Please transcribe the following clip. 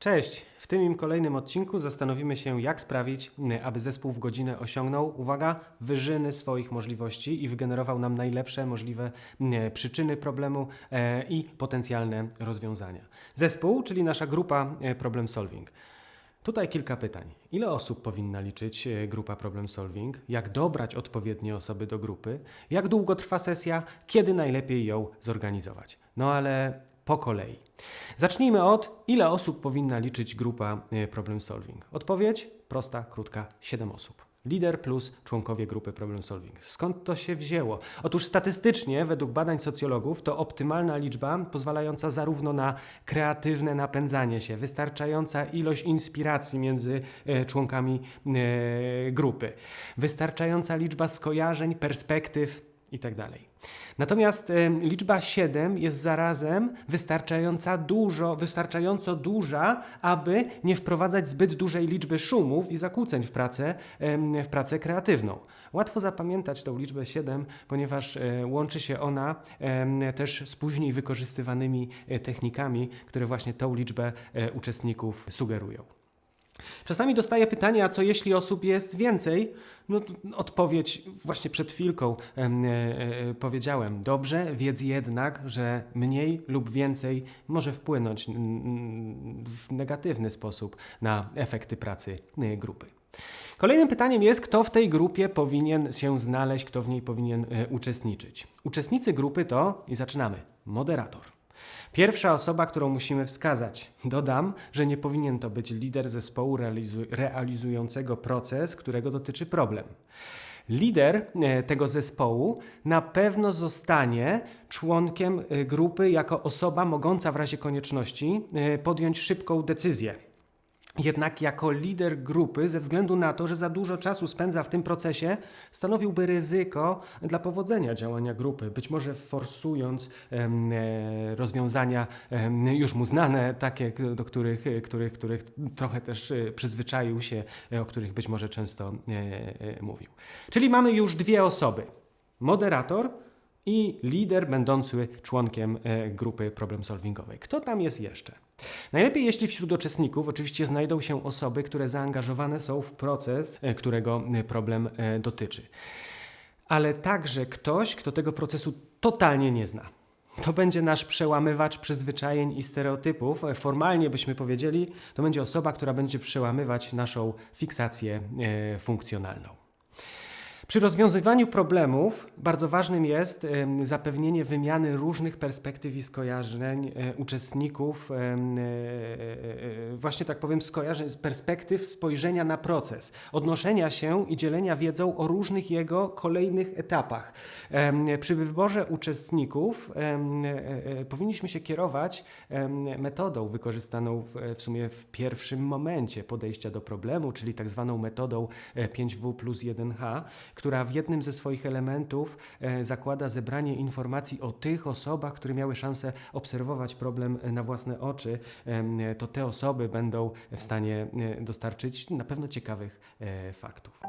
Cześć! W tym im kolejnym odcinku zastanowimy się, jak sprawić, aby zespół w godzinę osiągnął, uwaga, wyżyny swoich możliwości i wygenerował nam najlepsze możliwe m, przyczyny problemu e, i potencjalne rozwiązania. Zespół, czyli nasza grupa e, problem solving. Tutaj kilka pytań. Ile osób powinna liczyć e, grupa problem solving? Jak dobrać odpowiednie osoby do grupy? Jak długo trwa sesja? Kiedy najlepiej ją zorganizować? No ale po kolei. Zacznijmy od ile osób powinna liczyć grupa e, problem solving? Odpowiedź prosta, krótka 7 osób. Lider plus członkowie grupy problem solving. Skąd to się wzięło? Otóż statystycznie, według badań socjologów, to optymalna liczba pozwalająca zarówno na kreatywne napędzanie się, wystarczająca ilość inspiracji między e, członkami e, grupy, wystarczająca liczba skojarzeń, perspektyw itd. Natomiast e, liczba 7 jest zarazem wystarczająca dużo, wystarczająco duża, aby nie wprowadzać zbyt dużej liczby szumów i zakłóceń w pracę, em, w pracę kreatywną. Łatwo zapamiętać tą liczbę 7, ponieważ e, łączy się ona em, też z później wykorzystywanymi e, technikami, które właśnie tą liczbę e, uczestników sugerują. Czasami dostaję pytanie, a co jeśli osób jest więcej? No, odpowiedź właśnie przed chwilką e, e, powiedziałem. Dobrze, wiedz jednak, że mniej lub więcej może wpłynąć w negatywny sposób na efekty pracy y, grupy. Kolejnym pytaniem jest, kto w tej grupie powinien się znaleźć, kto w niej powinien e, uczestniczyć. Uczestnicy grupy to, i zaczynamy, moderator. Pierwsza osoba, którą musimy wskazać. Dodam, że nie powinien to być lider zespołu realizu- realizującego proces, którego dotyczy problem. Lider e, tego zespołu na pewno zostanie członkiem e, grupy jako osoba mogąca w razie konieczności e, podjąć szybką decyzję. Jednak jako lider grupy, ze względu na to, że za dużo czasu spędza w tym procesie, stanowiłby ryzyko dla powodzenia działania grupy, być może forsując e, rozwiązania już mu znane, takie, do których, e, których, których trochę też e, przyzwyczaił się, o których być może często e, e, mówił. Czyli mamy już dwie osoby: moderator i lider będący członkiem e, grupy problem solvingowej. Kto tam jest jeszcze? Najlepiej, jeśli wśród uczestników oczywiście znajdą się osoby, które zaangażowane są w proces, e, którego e, problem dotyczy. Ale także ktoś, kto tego procesu totalnie nie zna. To będzie nasz przełamywacz przyzwyczajeń i stereotypów. Formalnie byśmy powiedzieli, to będzie osoba, która będzie przełamywać naszą fiksację funkcjonalną. Przy rozwiązywaniu problemów bardzo ważnym jest zapewnienie wymiany różnych perspektyw i skojarzeń e, uczestników, e, e, właśnie tak powiem, skojarzeń, perspektyw spojrzenia na proces, odnoszenia się i dzielenia wiedzą o różnych jego kolejnych etapach. Przy wyborze uczestników powinniśmy się kierować metodą wykorzystaną w, sumie w pierwszym momencie podejścia do problemu, czyli tak zwaną metodą e, 5W plus 1H, która w jednym ze swoich elementów e, zakłada zebranie informacji o tych osobach, które miały szansę obserwować problem e, na własne oczy. Em, To te osoby będą w stanie e, dostarczyć na pewno ciekawych e, faktów.